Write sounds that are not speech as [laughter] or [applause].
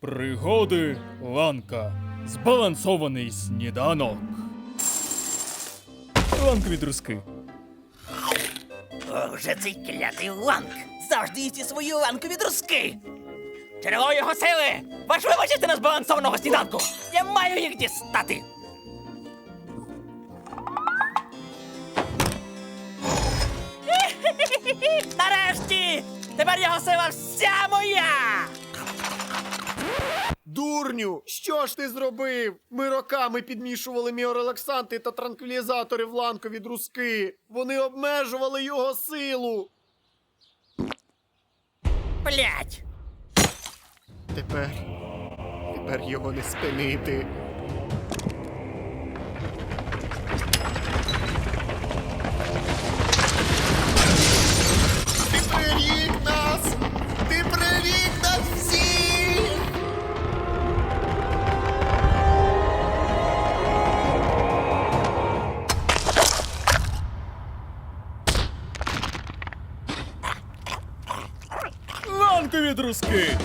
Пригоди Ланка. Збалансований сніданок. Ланкові друзки. Ох, же цей клятий ланк! Завжди їсть ці свої ланкові друзки! Джерело його сили! Важлива частина збалансованого сніданку! Я маю їх дістати! [laughs] Нарешті! Тепер його сила вся моя! Дурню, що ж ти зробив? Ми роками підмішували міорелаксанти та транквілізатори в ланкові друзки. Вони обмежували його силу. Блять! Тепер. Тепер його не спинити. Франкові друзки.